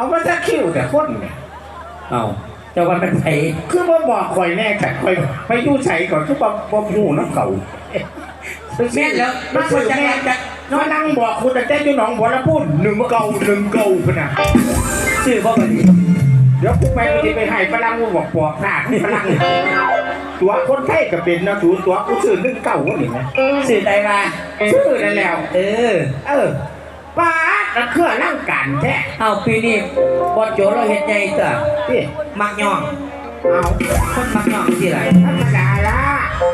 เอามาจะคิวแต่คนเนี่ยเอาเจ้าวันเป็นไผคือว่าบอกคอยแน่แต่คอยไปอยู่ใส่ก่อนคือบอกบอกหูน้ำเก่าแม่นแล้วมามาสื่สื่ออแม่แม่จะมานั่งบอกคุณแต่เจ้าอยู่หนองบัวแล้วพูดหนึ่งเก่าหนึ่งเก่าพะนะชื่อพ่อบัดนี้เดี๋ยวกูไปกูจะไปให้ฝรั่งกูบอกปอกหน้าฝรั่งตัวคนไทยก็เป็นนะถูตัวกูซื้อหนึ่งเก่าวะนี่นะชื่อใดมาซื้อนั่นแล้ว เออ เออป้า ดแล้วเครื่องร่างการแท้เอาปีนี้บอลโจเราเห็นใหญ่ตัวที่มักย่อง เอาคนมักย่องที่ไรธรรมดาละ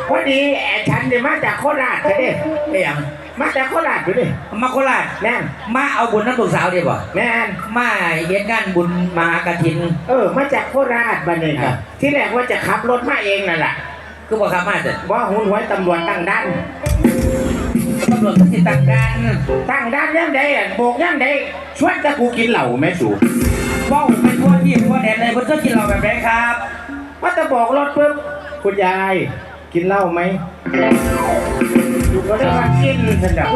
พอดีไอ้ฉันเนี่ยมาจากโคราชเลยไม่ยังมาจากโคราชอยู่ดิมาโคราชแม่นมาเอาบุญน้ำลูกสาวดีบ่แม่นมาเห็นงานบุญมหากฐิน เออ มาจากโคราชบ้านนี้ครับที่แรกว่าจะขับรถมาเองนั่นแหละคือบอกครับมาแต่ว่าหุ่นหวยตำรวจตั้งด้านตำรวจก็สิตั้งกันตั้งด้านยังไงอะโบกยังไงชวนจะกูกินเหล้าแม่สูเว้าเป็นทั่วที่ทั่วแดนเลยเพิ่นก็กินเราแบบไหนครับว่าจะบอกรถปุ๊บคุณยาย กินเหล้าไหมอยู่ก็ได้ว่ากินสันดา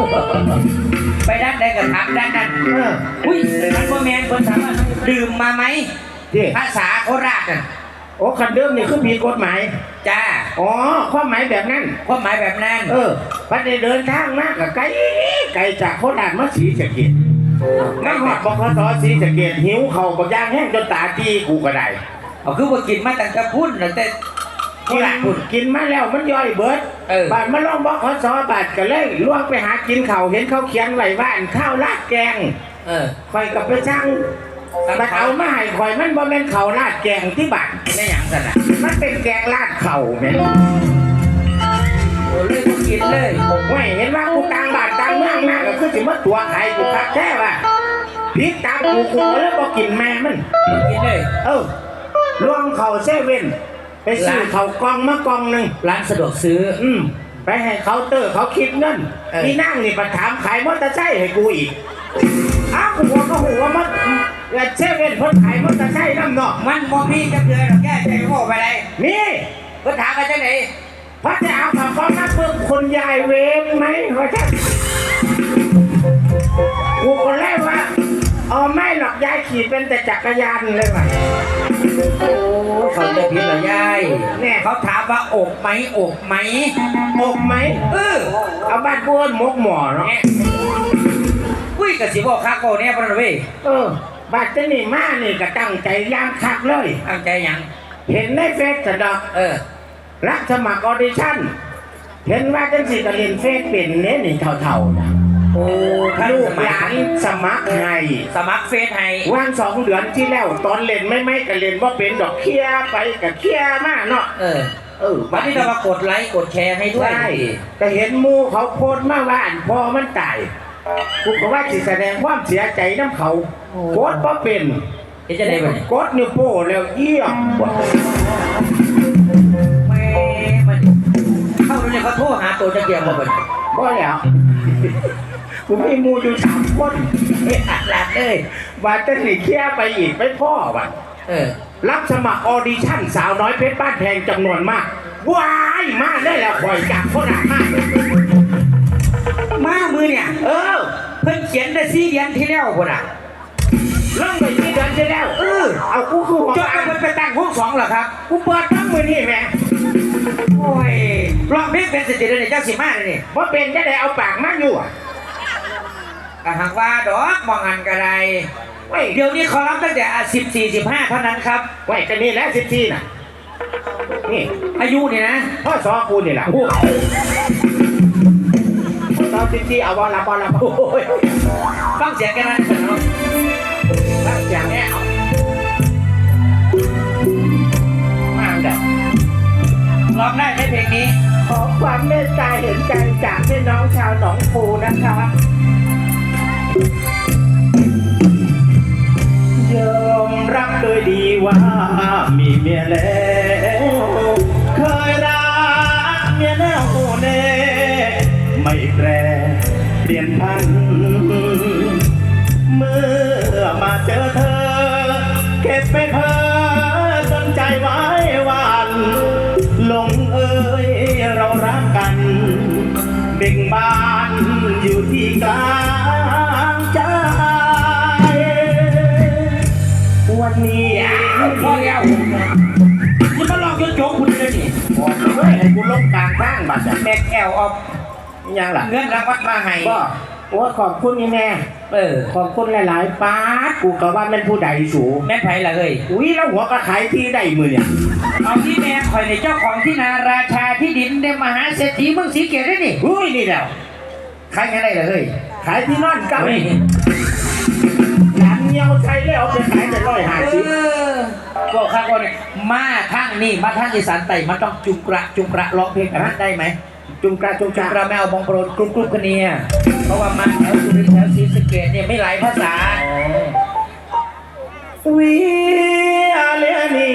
ไปด้านใดก็ถามด้านนั้นเอออุ้ยมันบ่แม่นเพิ่นถามว่าดื่มมาไหมที่ภาษาโคราชน่ะ โอ้คันเดิมนี่คือผิดกฎหมาย จ้าอ๋อความหมายแบบนั้น ความหมายแบบนั้น เออพันได้เดินทางมากกับไกลไกลจากโคราชมาสีสะเกดนั่งหอดบกสสีสะเกดหิวเข่าบกย่างแห้งจนตาจีกูก็ได้เอาคือว่ากินมาตั้งแต่พุ่นตั้งแต่โคกินราชพุ่นกินมาแล้วมันย่อยเบิดเออบาดมาลองบกสบาดก็เลยล่วงไปหากินเข่าวเห็นเขาเขียนไว้ว่าอันข้าวราดแกง เออคอยกับไปช่าง บัดเอามาให้คอยมันบ่แม่นข้าวราดแกงที่บ้านได้หยังซั่นน่ะมันเป็นแกงราดเข่าแม่นโอ้เลยบ่กินเลยไม่เห็นว่ากูต่างบ้านต่างเมืองมากก็คือสิมาตัวไทยกูคักแท้ว่าพิษตามกูกูแล้วบ่กินแม่มันบ่กินเลยเออล่วงเขาเซเว่นไปซื้อเขากล่องมากล่องหนึ่งร้านสะดวกซื้อ อืมไปให้เคาน์เตอร์เขาคิดเงินเออนี่นั่งนี่ประถามขายมอเตอร์ไซค์ให้กูอีก อ้าวกูว่าก็หัวมัน เซเว่นเพิ่นขายมอเตอร์ไซค์น้ำเนาะมันบ่มีจักเดือนหรอกแก้ใจโง่ไปเลยนี่เพิ่นถามกันจังได๋พระจะเอาเขากล่องมาเพิ่มคนยายเวงไหมเขาจะกูก็เลยว่าอ๋อไม่หรอกยายขี่เป็นแต่จักรยานเลยว่ะโอ้เขาจะผิดเหรอยายแน่เขาถามว่าอกไหมอกไหมหมกไหมเออเอาบ้านบ้วนหมกหมอเนาะแหม่อุ้ยก็สิบอกคักโกแน่บ่ล่ะเว้ยเออ บ้านเจนี่มานี่ก็ตั้งใจย่างคักเลย ตั้งใจหยัง เห็นในเฟซสะดอกเออ รับสมัครออดิชั่น เห็นว่าจังสิก็เรียนเฟซเป็นเนี่ยนี่เท่าๆนะโอ้ท่านลูสกมัหคลารนสมัครให้สมัครเฟซให้ว่างสองเดือนที่แล้วตอนเล่นไม่ไม่ก็เล่นว่าเป็นดอกเคียไปกับเคียมากเนาะเออ เออวันนี้เรามากดไลค์กดแชร์ให้ด้วย ใช่แต่เห็นหมูเขาโพสต์มาว่าอันพ่อมันตายกูก็ว่าสิแสดงความเสียใจน้ำเขาโกดเพราะเป็นเฮ็ดจะได้บ่เนี่ยกดนิ้วโป้แล้วเยี่ยมแม่มันเข้าโรงเรียนเขาโทรหาตัวจะเกี่ยวบ่บ่เนี่ยบ่แล้วกูมีหมูอยู่สามคนไม่อัดหลับเลยว่าจะหนีเคียไปอีกไม่พ่อว่ะเออรับสมัครออดิชั่นสาวน้อยเพชรบ้านแพงจำนวนมากว้ายมาได้แล้วคอยจากโคราชมากมามือเนี่ย เออ เพิ่นเขียนได้สี่เดือนที่แล้วพุ่นอะ เริ่มไปที่เดือนที่แล้ว เออ เอากูคือหัวจดอ่ากันนไปตั้งห้องสองเหรอครับ กูเปิดทั้งมือนี่แม่โอ้ยร้องเพลงเป็นสติเดนเจ้าสิมาเลยนี่ว่าเป็นจะได้เอาปากมาอยู่อะกะหากว่าดอกมองอันกระไรไว้เดี๋ยวนี้เขารับตั้งแต่สิบสี่สิบห้าเท่านั้นครับไว้กันนี่แหล้วสิบสี่น่ะ นี่อายุเนี่ยนะพ่อสอกูนี่แหละโอ้โหตอนสิบสี่เอาบอลละบอลละโอ้ยฟังเสียงกันนะ เนาะตั้งอย่างเนี้เอามาเด้อร้องได้ไหมเพลงนี้ ขอความเมตตาเห็นใจจากพี่น้องชาวหนองปูนะคะยอมรับโดยดีว่ามีเมียแล้วเคยรักเมียแน่วแน่ไม่แปรเปลี่ยนพันเมื่อ มาเจอเธอ เก็บไปเพ้อจนใจไว้หวันหลงเอ่ยเรารักกัน เบ่งบานอยู่ที่กลางใจ วันนี้พอแล้วนี่มาลองยนโจกคุณเลยนี่บอกเลยให้กูลงกลางข้างบัตรแม็กแอลออฟยังล่ะเงินรางวัลมาให้ก็ โอ้ขอบคุณนี่แม่ เออ ขอบคุณหลายๆป้าดกูก็ว่าแมันผู้ใดสูแม่นไผล่ะเฮ้ยอุ้ยแล้วหัวกระขายที่ได้มือเนี่ยเอาที่แม่คอยในเจ้าของที่นาราชาที่ดินได้มหาเศรษฐีเมืองศรีเกตได้นี่อุ้ยนี่แล้วขายยังไงล่ะเฮ้ยขายที่นอนเก้าเฮ้ยหลานเงียวใช้แล้วเอาไปขายแต่ร้อยห้าเอสิบอบอกข้างคนนี่มาทางนี่มาทางอีสานไต่มันต้องจุงกระจุงกระร้องเพลงแบบนั้นได้ไหม จุงกระจุงจุกงระกระแมวบองโปรดกรุ๊ปกรุ๊ปกันเนี่ยเพราะว่ามาแถวสุรินทร์แถวศรีสะเกดเนี่ยไม่หลายภาษาวิอาเลนี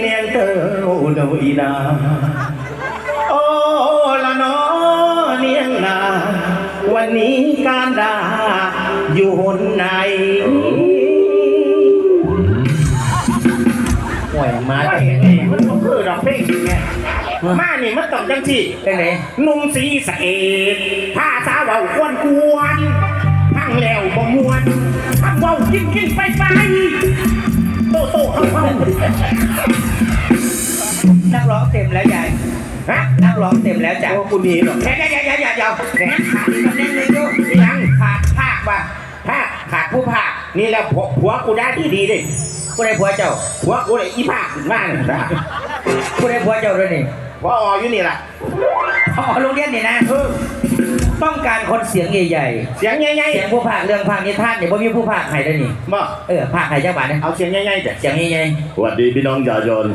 เลียงเตอโดอีนา จังที่เป็นไงนุ่มสีสะเอดผ้าสาวเว้าควนกวนทั้งแล้วบ่มวนทั้งเว้ากินกินไปไปโตโตเข้าเข้านักร้องเต็มแล้วยายฮะนักร้องเต็มแล้วจ้ะโอ้คุณนี่หรอกเดี๋ยวเดี๋ยวเดี๋ยวเดี๋ยวเดี๋ยวงั้นขาดอีกคนนึงเลยดูยังขาดภาคว่ะผ้าขาดผู้ภาคนี่แหล้วผัวผัวกูได้ที่ดีดิผู้ใดผัวเจ้าผัวกูเลยอีภาคขึ้นมาเนี่ยนะผู้ใดผัวเจ้าด้วยนี่ ผัวอออยู่นี่ล่ะอ๋อโรงเรียนนี่นะเออต้องการคนเสียงใหญ่เสียงใหญ่ๆเสียงผู้ภาคเรื่องภาคนิทานเนี่ยบ่มีผู้ภาคให้ด้วยนี่ๆบ่เออภาคให้เจ้าบ้านนะเอาเสียงใหญ่ๆแต่เสียงใหญ่สวัสดีพี่น้องชาวชน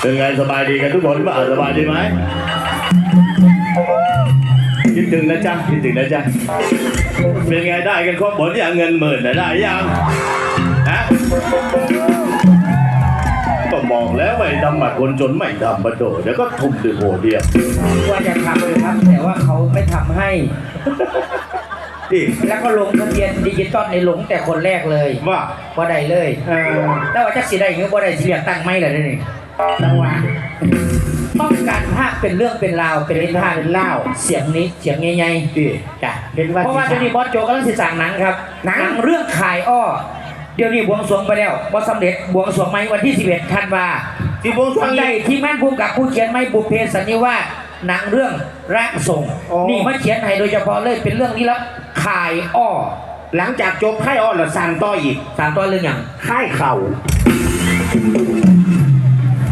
เป็นไงสบายดีกันทุกคนบ้างสบายดีไหมคิดถึงนะจ๊ะคิดถึงนะจ๊ะเป็นไงได้กันครบหมดยังเงินหมื่นน่ะได้ยังฮะ ก็บอกแล้วไม่ทำบัตรคนจนไม่ทำบัตรโดดเดี๋ยวก็ทุ่มด้วยโหเดียวๆว่าจะทำเลยครับ แต่ว่าเขาไม่ทำให้ ที่แล้วก็ลงทะเบียนดิจิตอลในหลงแต่คนแรกเลยว่าบ่ได้เลยเออแต่ว่าจะสิได้หรือบ่ได้สิเรียกตั้งไม่เลยนี่จังหวะต้องการภาคเป็นเรื่องเป็นราวเป็นนิทานเป็นเล่าเสียงนี้เสียงใหญ่ที่ๆจ้ะเห็นว่าเพราะว่าเดี๋ยวนี้บอสโจกำลังสิสั่งหนังครับหนังเรื่องขายอ้อ เดี๋ยวนี้บวงสรวงไปแล้วบอสำเร็จบวงสรวงไหมวันที่ 11ธันวาที่บวงสรวฟังงใหได้ญ่ที่มั่นภูมิกับผู้เขียนไม่บุพเพสันนิวาสหนังเรื่องร่างทรงอ๋อนี่มาเขียนให้โดยเฉพาะเลยเป็นเรื่องนี้แล้วขายอ้อ หลังจากจบไข่อ้อนแล้วสั่งต่ออีกสามตัวเรื่องอย่างไข่เข่า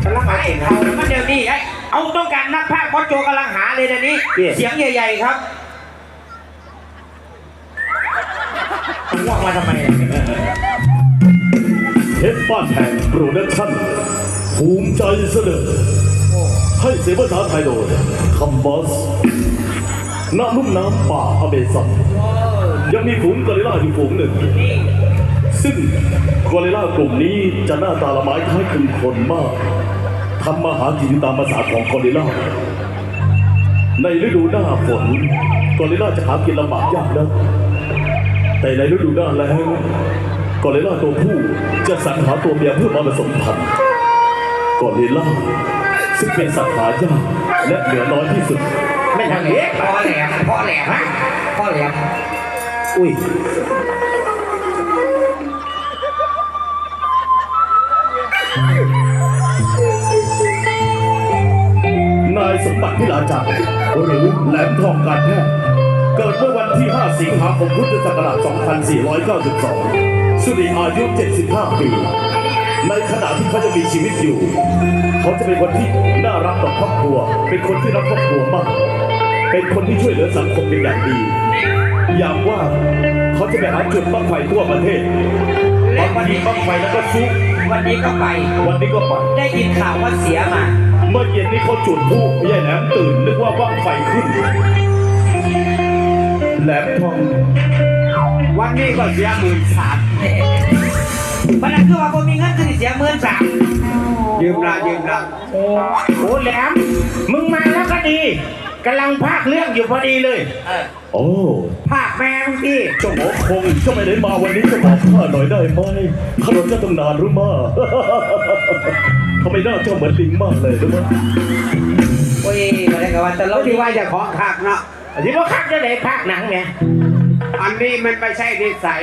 ฉันรักเอาเองเอามันเดี๋ยวนี้ไอ้เอาต้องการนักภาคบอสโจกำลังหาเลยเดี๋ยวนี้เย้เสียงใหญ่ๆครับง่วงมาทำไม อะเทปบ้านแห่งโปรดักชั่นภูมิใจเสนอให้เสียภาษาไทยโดยคัมบอสณลุ่มน้ำป่าอเมซอนยังมีฝูงกอริลลาอยู่ฝูงหนึ่ง ซึ่งกอริลลากลุ่มนี้จะหน้าตาละไม้คล้ายคลึงคนมากทำมาหากินตามภาษาของกอริลลาในฤดูหน้าฝนกอริลลาจะหากินลำบากยากนะแต่ในฤดูหน้าแล้ง กอริลลาตัวผู้จะสรรหาตัวเมียเพื่อมาผสมพันธุ์กอริลลาซึ่งเป็นสัตว์หายากและเหลือน้อยที่สุด ไม่ทางนี้พอแหลมพอแหลมฮะพอแหลมอุ้ยนายสมบัติพิลาจักรหรือแหลมทองการแพทย์เกิดเมื่อวันที่ 5 สิงหาคมพุทธศักราช 2492 สุริอายุ 75 ปี ในขณะที่เขาจะมีชีวิตอยู่ เขาจะเป็นคนที่น่ารักต่อครอบครัว เป็นคนที่รักครอบครัวมาก เป็นคนที่ช่วยเหลือสังคมเป็นอย่างดี อย่างว่าเขาจะไปหาจุดบั้งไฟทั่วประเทศบางทีบั้งไฟแล้วก็ซุกวันนี้ก็ไป วันนี้ก็ไป ได้ยินข่าวว่าเสียมา เมื่อเย็นนี้เขาจุดพลุยายแหลมตื่นนึกว่าว่างไฟขึ้นแหลมทอง วันนี้ก็เสียหมื่นสามมันนั่นคือว่าผมมีเงินคือเสียหมื่นสามยืมละยืมละโอ้แหลม มึงมาแล้วก็ดีกำลังพากเรื่องอยู่พอดีเลยเออโอ้ภาคแม่งที่เจ้าหมอคงเจ้าไม่ได้มาวันนี้เจะบอกข้าหน่อยได้ไหมขนมเจ้าต้องนานหรือมาทำไมหน้าเจ้าเหมือนลิงมากเลยรู้ไหมโอ้ยมาได้กับว่าแต่เราเราดีที่ว่าว่าจะขอคักเนาะที่ว่าคักจะไหนภาคหนังเนี่ย อันนี้มันไม่ใช่นิสัย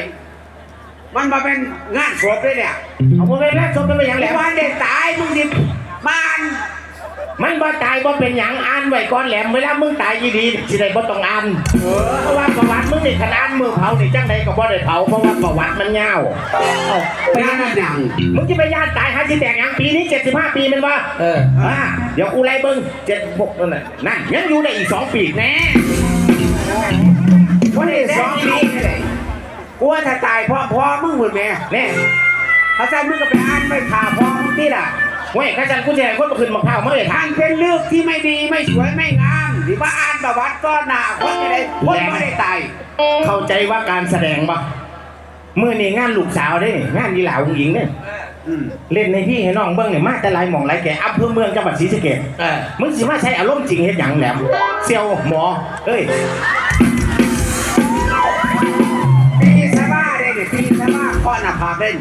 มันมาเป็นงานศพเลยเนี่ยเอาบ่เป็นแล้วสมเป็นหยังแหแต่ลมว่าเด็กตายมึงสิบ้านมันบ่ตายบ่เป็นหยังอ่านไว้ก่อนแหลมเวลามึงตายยีดีสิได้บ่ต้องอ่านเออเพราะว่าประวัติมึงนี่ขนาดมือเผานี่จังไดก็บ่ได้เผาเพราะว่าประวัติมันยาวไปงานนั่นยังมึงจะไปญาติตายหาสิแตกหยังปีนี้ 75 ปีแมันว่าเอออ่าเดี๋ยวกูไล่เบิ่ง76นั่นน่ะนั่นยังอยู่ได้อีกสองปีแน่วันนี้ สองปีเลยกูว่าถ้าตายพ่อพ่อมึงหมดแม่แน่เขาใส่มึงก็ไปอ่านไม่ผ่าพ่อมึงที่ล่ะเว้ยข้าจันกูจะให้คนมาขึ้นมาข้าวมาเลยทาทานนเป็นเลือกที่ไม่ดีไม่สวยไม่งามที่ว่าอ่านประวัติก็หนาคนจะได้คนไม่ได้ตายเข้าใจว่าการแสดงปะมื่อนี่งานลูกสาวเด้งานยีหลาองหญิงเนี่ยอืมเล่นในพี่ให้น้องเบิ้งเนี่ยมาแต่หลายหม่องหลายแก่อำเภอเมืองจังหวัดศรีสะเกษมึงสิมาใช้อารมณ์จริงเฮ็ดหยังแหลมเซียวหมอเอ้ย ปีสะบ้าข้อหน้าผากเล่น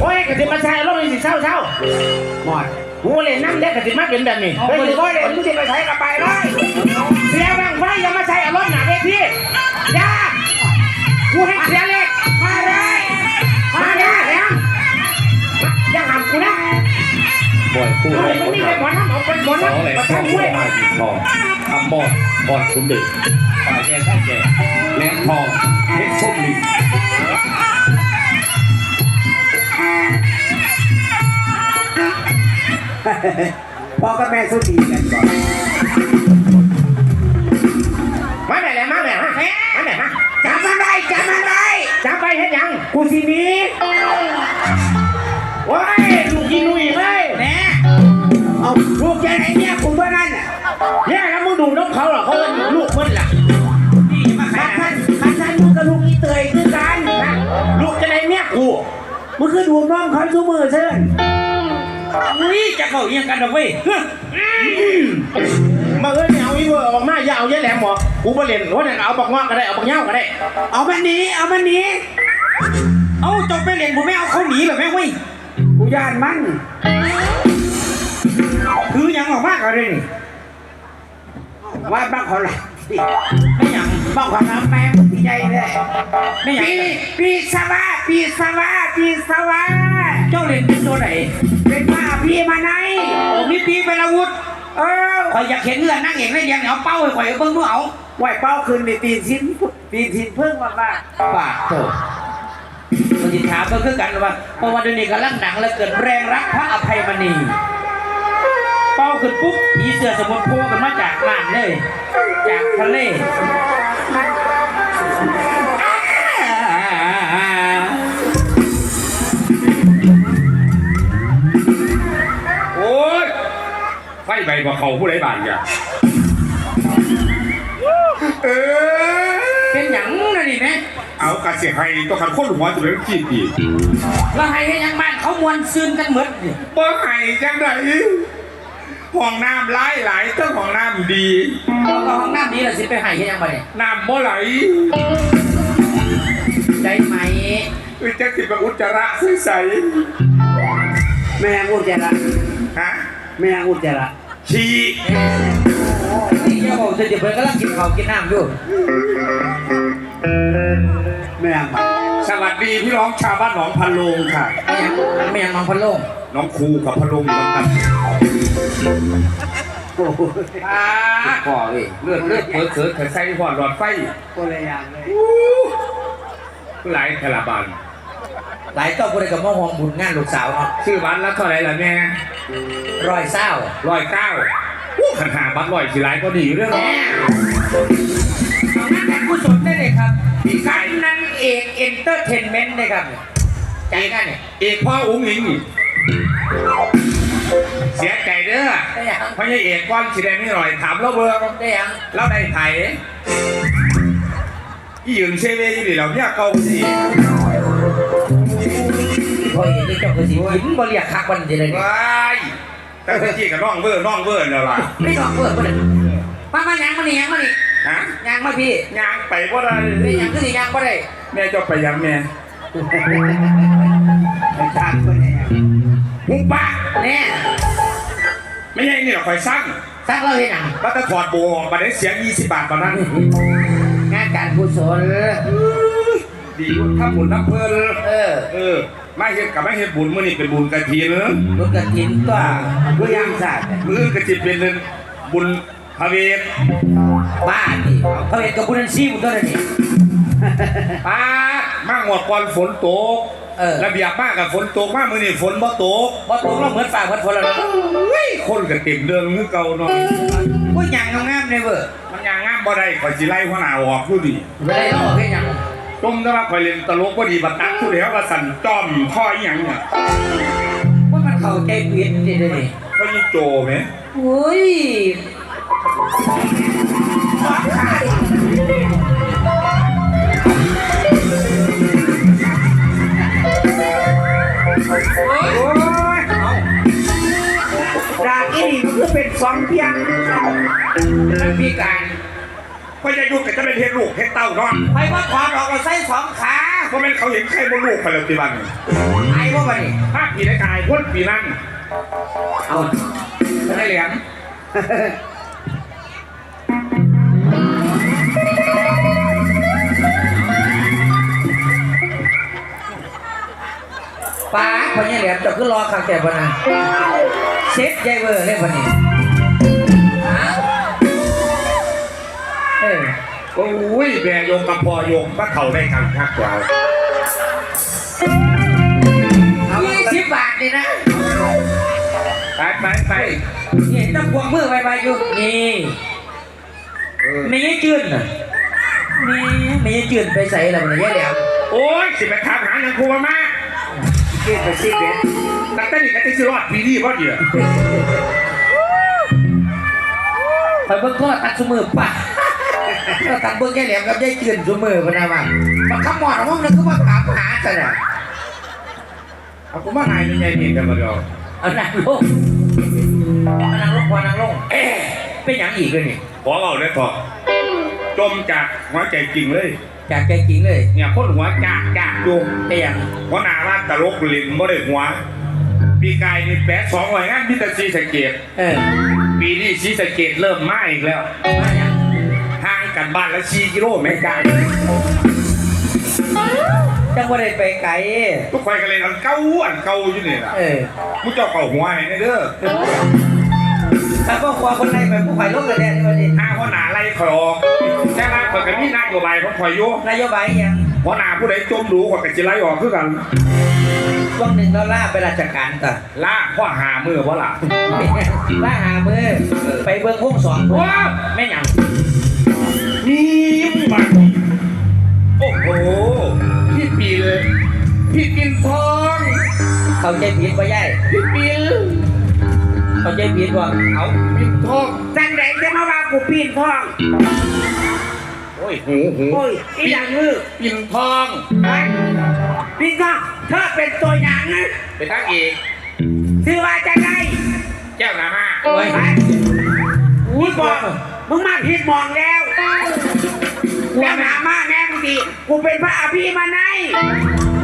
โอ้ยกะสิมาใช้อารมณ์สิเศร้าเศร้าหมดกูเล่นน้ำเด็กกะสิมาเป็นแบบนี้เอาเฮ้ยไปก็เล่นมึงจะไปใช้กับไปเลยเสียบ้างไว้อย่ามาใช้อารมณ์หนาเวทีอย่ากูให้เสียเล็กมาเลยมาเด้อแหลมอย่าห้ามกูนะบ่อยคู่เฮ้แรยกมึงนี่เป็นหมอน้ำเอาเป็นหมอสองแหลน้ำมประทอชังนห้วยฝ่ายหญิงทองทำมอดบอดคุณเด็กฝ่ายแก่ท่าแก่แหลมทองเพชรส้มลิ พ่อกับแม่สุดีกันก่อนมาไหนแหละมาไหนฮะมาไหนฮะจำมันได้จำมันได้จะไปเฮ็ดหยังกูสิหนี้ว้ายลูกยิงลุยเลยแน่เอาลูกจะไหนเนี่ยคุณว่านั่นน่ะแย่แล้วมึงดูนกเขาเหรอเขาเป็นลูกมันล่ะมาท่านมาท่านมึงกับลูกอีเตยคือกันนะลูกจะไหนเนี่ยกูมึงคือดูน้องเขาทุกมือเชิญ อุ้ยจะเข้าเอียงกันดอกเว้ยมาเอ้ยเนี่ยเอาอีเวอร์ออกมาอย่าเอาเยอะแหลมหมอกูบ่เล่นว่าเนี่ยเอาบักงอกก็ได้เอาบักเหย้าก็ได้เอามันหนีเอามันหนีเอาจบไปเล่นผมไม่เอาเขาหนีแบบแม่เว้ยกูย่านมันคือหยังออกมากอะไรนี่ว่าบ้างเขาหลับไม่หยังบ้างเขาทำแม่งพี่ใหญ่เลยไม่หยัง ปีปีสวะปีสวะปีสวะเจ้าเล่นเป็นตัวไหนเป็นมาพี่มาไหนโอ้มีปีเป็นอาวุธ เออข่อยอยากเห็นเรือนั่งเอกได้ยังเอาเป้าให้ข่อยเอาเบิ่งดูเอาไหวเป้าคืนในตีนชิ้นตีนชิ้นเพิ่งมาบ้าปากโตมันจิถามก็คือกันว่าเพราะว่าเดี๋ยวนี้กำลังหนังแล้วเกิดแรงรักพระอภัยมณี เป้าขึ้นปุ๊บผีเสือสมุนโพกันมาจากน่านเลย จากทะเล ใบกว่าเขาผู้ใดบานกันเออเป็นหยังนะนี่แม่เอากระเสียให้ต้องขันคนหัวจะเป็นจีบอีกแล้วให้ให้ยังบ้านเขามวนซืนกันหมดนี่บ่ให้จังไดห้องน้ำหลายหลายเจ้าห้องน้ำดีเอาห้องน้ำนี้เราสิไปให้ให้ยังไงเนี่ยน้ำบ่ไหลได้ไหมอุ้ยจักสิไปอุจจาระใสแม่งอุจจาระๆฮะแม่งอุจจาระ ฉี่นี่เจ้าบอกจะเดี๋ยวเพิ่นกำลังกินข้าวกินน้ำอยู่แม่งมันสวัสดีพี่น้องชาวบ้านหนองพันโลงค่ะ ไม่ยังไม่ยังมองพันโลงน้องครูกับพันโลงอยู่แล้วกันโอ้โหอ่าก่อเลยเลือดเลือดเปิดเสือเถิดใส่หอดหลอดไฟคนละอย่างเลย หลายคาราบาน หลายต่อคนเลยกับมอหอมบุญงานลูกสาวเนาะชื่อบ้านละเท่าไหร่ล่ะแม่ร้อยเศร้าร้อยเก้าขันหาบัตรร้อยสี่ร้ายก็ดีอยู่เรื่องแม่เอางานการกุศลได้เลยครับพี่กายนันเอกเอนเตอร์เทนเมนต์เลยครับใจงานเนี่ยเอกพ่ออุ้งอิงนี่เสียใจเด้อได้ยังพระยาเอกก้อนสีแดงนี่หน่อยถามเราเบอร์ได้ยังเราได้ไผ่ยี่ยืนเซเว่ยี่ดีเราเนี่ยเกาสี พอเห็นนี่เจ้าก็สิยิ้มบ่เรียกคักวันจะเลยเนี่ยว้ายแต่ตะกี้กับน้องเบอร์น้องเบอร์แล้วล่ะไม่ต้องเปิดเปิดมามายังมานี่ยังมานี่ฮะยังมาพี่ยางไปบ่ได้ไม่ยังก็สิยังบ่ได้แม่เจ้าไปยังแม่ไอ้ชาติคนละอย่างมุกปะแน่ไม่ใช่นี่หรอกคอยสั่งสักเราเห็นหนังแล้วก็ถอดโบออกมาได้เสีย20บาทตอนนั้น งานการกุศลดีถ้าบุญน้ำเพลินเออ เออ ไม่เฮ็ดกับไม่เฮ็ดบุญมื้อนี้เป็นบุญกระถินรถกระถินก็ผู้ย่างสัตว์มื้ออื่นก็สิเป็นบุญพระเวทบ้าดิเขาเห็นกับบุญนันซี่บุญตัวนี้ป้าดมาหมดก่อนฝนตกเออระเบียบมากกับฝนตกมากมื้อนี้ฝนบ่ตกบ่ตกเราเหมือนฝากเหมือนคนละนะอุ้ยคนก็เต็มเดือนคือเก่าเนาะผู้ย่างงามๆเลยเว้ยมันยังงามบ่ได้ข่อยสิไล่หัวหน้าออกอยู่ดิไม่ได้หรอกแค่ยัง ต้มแต่ว่าข่อยเล่นตลกบ่ดีบัดตักผู้แล้วว่าสั่นจ้อมท่ออีหยังเนี่ยว่ามันเข้าใจเปลี่ยนดิเดี๋ยวนี้ก็ยิ่งโจแหมอุ้ยโอ้ยดาอีนี่มันคือเป็นสองเพียงมันพิการ ก็จะยุ่งกับจะเป็นเฮ็ดลูกเฮ็ดเต้าเนาะไปว่าถอดออกเราใส่สองขาเพราะแม่นเขาเห็นใครบ่ลูกไปแล้วที่บ้านนี่ไอ้พวกมันนี่ภาพปีในกายพ้นปีนั้นเอาไม่ได้เหลี่ยมป้าคนนี้เหลี่ยมจะขึ้นรอข้างแต่บนนะเซ็ตใหญ่เวอร์เลยคนนี้ โอ้ยแม่โยงกับพ่อโยงก็เขาได้กันคักกว่ายี่สิบบาทนี่นะไปไปไปนี่ต้องพวงมือไปไปอยู่นี่ไม่ยังจืนน่ะนี่ไม่ยังจืนไปใส่แล้วมันยังแหลมโอ้ยสิไปถามหาหยังครูมามาเกิดไปสิเด็ดตั้งแต่นี้ก็จะสิรอดปีนี้บ่เดียวไปเบิ่งโทรทัศน์สมือป่ะ ก็ตัดเบิ่งแค่แหลมกับยายจืนสมือพะนะว่ามันขมอดของมันก็มาถามหาซะน่ะเอากูมาหายยังไงนี่กันมาเดียวเอานั่งลงเอานั่งลงพอนั่งลงเอ๊ะเป็นอย่างอีกเลยนี่ขอเอาได้พอจมจากหัวใจจริงเลย จากใจจริงเลย เนี่ยคนหัวจากจากโยงเป็นอย่างหัวหน้าว่าตลกลินบ่ได้หัวปีกายนี่แปะสองร้อยงานพิตาซีสะเกตเออปีนี้ซีสะเกตเริ่มมาอีกแล้วมาอย่างห่าง กันบ้านละ4กิโลแม่กายจังว่าได้ไปไกลทุกคนก็เลยอันเก่าอันเก่าอยู่นี่ล่ะเออกูเจ้าเก่าหัวให้แน่เด้อถ้าพ่อครัวคนไหนไปผู้ข่อยลงกันแน่ที่วันนี้ห้าหัวหน้าไล่ข่อยออกแต่ว่าข่อยก็มีนโยบายของข่อยอยู่นโยบายอิหยังหัวหน้าผู้ใดจมดูข่อยก็สิไล่ออกคือกันช่วงหนึ่งเราล่าไปราชการก่อนล่าข้อหามือบ่ล่ะล่าหามือไปเบิ่งพวกสองว้าวแม่หยัง เขาใจผิดว่าย่ายพี่ปินเขาใจผิดว่าเอาปินทองจังไหนจะมาว่ากูปีนท้องโอ้ยหูหูโอ้ยอีหยังมือปินทองไปปีนท้องเธอเป็นตัวอย่างนะเป็นทางเอกชื่อว่าจังไงแก้วนามาโอ้ยไปอุ้ยบอกมึงมาผิดมองแล้วแล้วหามาแน่มึงดีกูเป็นพระอภิมาไนยพ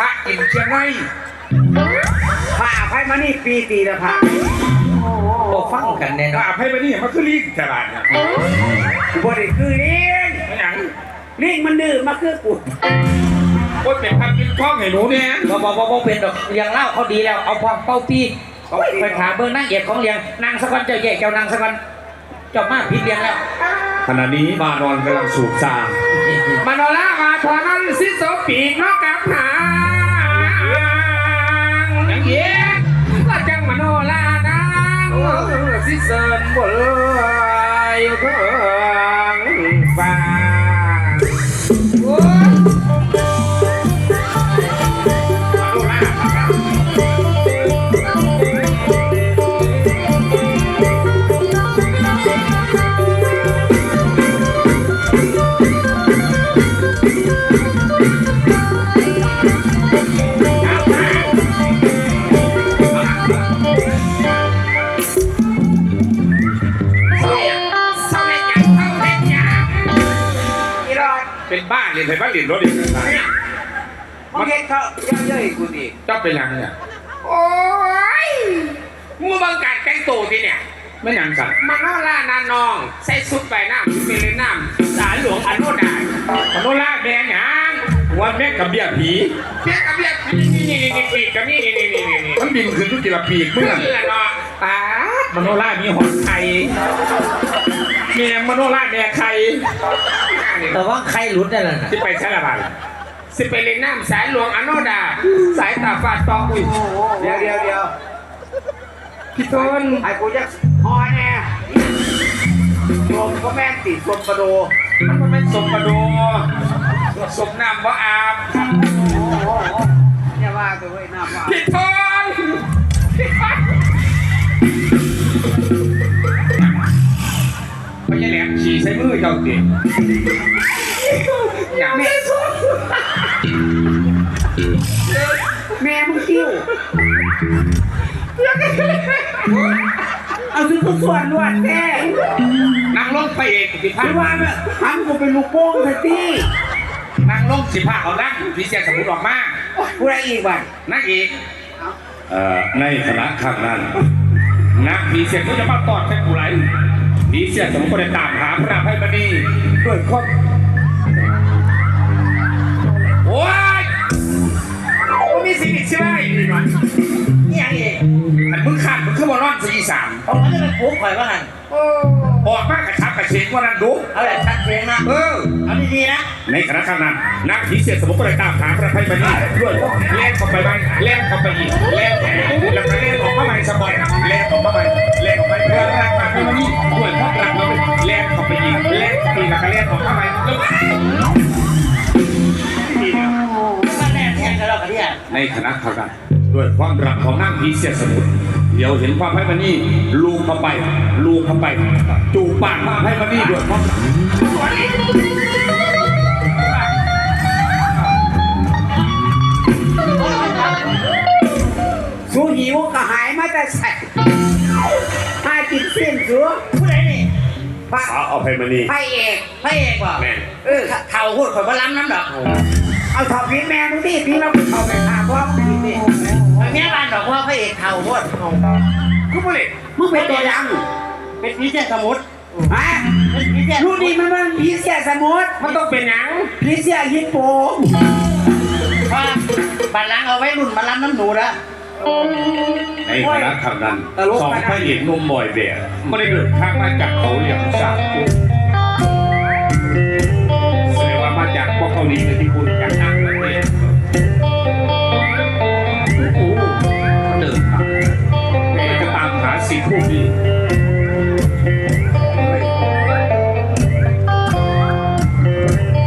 ระอินเชียงใหม่พระอภัยมานี่ปีตีละพระโอ้ฟังกันแน่พนระอนอภัยมานี่มันคือลิงตลาดเนี่ยกูบ่ได้คือลิงมันหยังลิงมันดื้อมาคือกูโอ้ยเป็นพันปินทองให้หนูเนี่ยบ่บ่บ่บ่เป็นดอกเลี้ยงเล่าเขาดีแล้ว เอาพองเป้าปีไปถามเบิ่งนางเอกของเลี้ยงนางสักวันเจ้าแย่เจ้านางสักวันเจ้ามาผิดเลี้ยงแล้ว ขณะนี้มานอนกำลังสูบซามานอล่ามาทอนั้นสิโสปีกนอกกับหาง อย่างเงี้ยว่าจังมโนลานางสิเซินบ่เลยเพิ่งฟ้า เป็นบ้าเรียนไทยบ้านเรียนรถเรียนอะไรมึงเห็นเขาเย้ยๆกูดิเจ้าเป็นยังเนี่ยโอ้ยมึงบังกัดแต่งตัวดิเนี่ยไม่ยังกันมานอล่านานอง ใส่สุดใบน้ำเป็นเลยน้ำสารหลวงอนุดามโนราแดงหยังหัวแม่กับเบี้ยผีแม่กับเบี้ยผีนี่นี่นี่ปีกกับนี่นี่นี่นี่นี่มันบินขึ้นทุกกีฬาปีกเมื่เมื่ออไหร่เนาะอ่า มโนรามีหอดไข่เมียมโนราแม่ไข่แต่ว่าใครหลุดได้แล้วนะสิไปใช้ละบันสิไปเล่นน้ำสายหลวงอโนดา สายตาฟาดตองอุ้ยเดี๋ยวเดี๋ยวเดี๋ยวพี่ทนไอ้กูจะฮอแน่โยมก็แม่นติดสมกระโดมันเป็นสมกระโดสมน้ำบ่อาบเนี่ยว่าตัวไอ้น้ ไม่ใช่แหลมฉี่ใส่มือเจ้าเด็กอย่างนี้แม่มึงติ้วเอาซื้อกูส่วนรวดแท้นั่งลงไปเอกพี่พัไม่นว่าแบบทำกูเป็นลูกโป่งสักทีนั่งลงสิผ้าเอานั่งพี่เสียสมุดออกมากูได้อีกวันนั่งอีกเอ่อในคณะข้างนั้นนักผีเสียก็จะมาตอดแค่กูไหล ผีเสียสมควรจะตามหาพระนามให้มณีด้วยความโอ้ยกูมีสิ่งอีกใช่ไหมนี่มันนี่ยังเองอันมึงขาดมึงขึ้นบนร่อนสี่สามเอามันจะเป็นปุ๊บข่อยว่าหันออกมากระชับกระเชงว่านั้นดูเอาแบบชัดเจนนะเออเอาดีๆนะ ในคณะข้างนั้นนักผีเสียสมควรจะตามหาพระให้มณีด้วยแล่นเข้าไปไหมแล่นเข้าไปอีกแล่น นคณะเขากันด้วยความรักของนางผีเสียสมุทรเดี๋ยวเห็นความให้มันนี่ลูกเข้าไป ลูกเข้าไป จูบปากมาให้มันนี่ด้วยความรักสูหิวก็หายมาแต่ใส่หากินเส้นสูผู้ใดนี่พระสาวเอาไพมณีพระเอกพระเอกว่ะแม่เออเข่าพูดข่อยว่าล้ำน้ำดอก เอาถอดพีแม่มึงดิพี่เราเอาไปหาพ่อมึงดิอันนี้บ้านดอกว่าพระเอกเข่าพูดคุบเลยมึงเป็นตัวยัง เป็นพิเศษสมุทรฮะเป็นพิเศษรู้ดีมันมันผีเสียสมุทรมันต้องเป็นหยังผีเสียยิปโปงเพราะบ้านหล้างเอาไว้รุ่นมาล้ำน้ำหนูนะในคณะข้างนั้นสองพระเอกหนุ่มบ่อยแบบก็เลยเดินทางมาจากเขาเหลี่ยมสามจุดแสดงว่ามาจากพวกเกาหลีที่คุณกัน